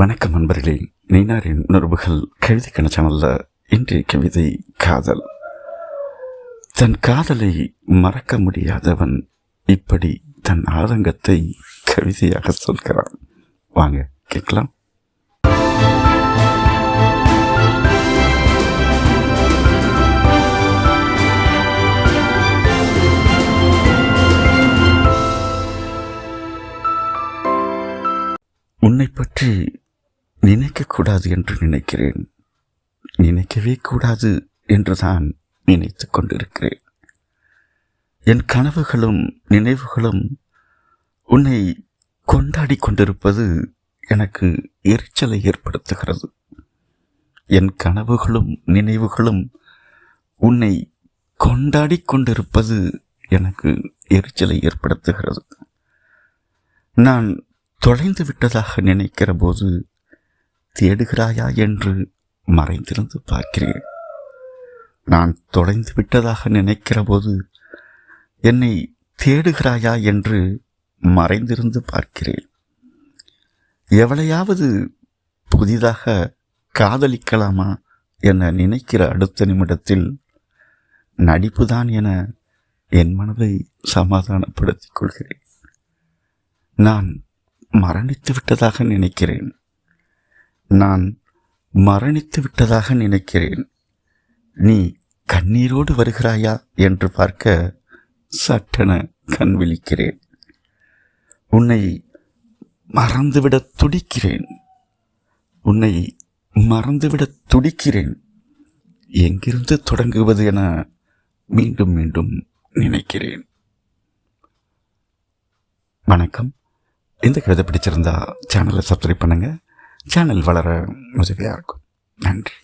வணக்கம் நண்பர்களே. நீனாரின் உணர்வுகள் கவிதை கண சேனலில் இன்றைய கவிதை காதல். தன் காதலை மறக்க முடியாதவன் இப்படி தன் ஆதங்கத்தை கவிதையாக சொல்கிறான். வாங்க கேட்கலாம். உன்னை பற்றி நினைக்கக்கூடாது என்று நினைக்கிறேன். நினைக்கவே கூடாது என்றுதான் நினைத்து கொண்டிருக்கிறேன். என் கனவுகளும் நினைவுகளும் உன்னை கொண்டாடி கொண்டிருப்பது எனக்கு எரிச்சலை ஏற்படுத்துகிறது. என் கனவுகளும் நினைவுகளும் உன்னை கொண்டாடி கொண்டிருப்பது எனக்கு எரிச்சலை ஏற்படுத்துகிறது. நான் தொலைந்து விட்டதாக நினைக்கிற போது தேடுகிறாயா என்று மறைந்திருந்து பார்க்கிறேன். நான் தொலைந்து விட்டதாக நினைக்கிற போது என்னை தேடுகிறாயா என்று மறைந்திருந்து பார்க்கிறேன். எவளையாவது புதிதாக காதலிக்கலாமா என நினைக்கிற அடுத்த நிமிடத்தில் நடிப்புதான் என என் மனதை சமாதானப்படுத்திக் கொள்கிறேன். நான் மரணித்து விட்டதாக நினைக்கிறேன். நான் மரணித்து விட்டதாக நினைக்கிறேன். நீ கண்ணீரோடு வருகிறாயா? என்று பார்க்க சட்டென கண் விழிக்கிறேன். உன்னை மறந்துவிடத் துடிக்கிறேன். உன்னை மறந்துவிடத் துடிக்கிறேன். எங்கிருந்து தொடங்குவது என மீண்டும் மீண்டும் நினைக்கிறேன். வணக்கம். இந்த கவிதை பிடிச்சிருந்தா சேனலை சப்ஸ்கிரைப் பண்ணுங்கள் சேனல் வளர உதவியாக இருக்கும்? நன்றி.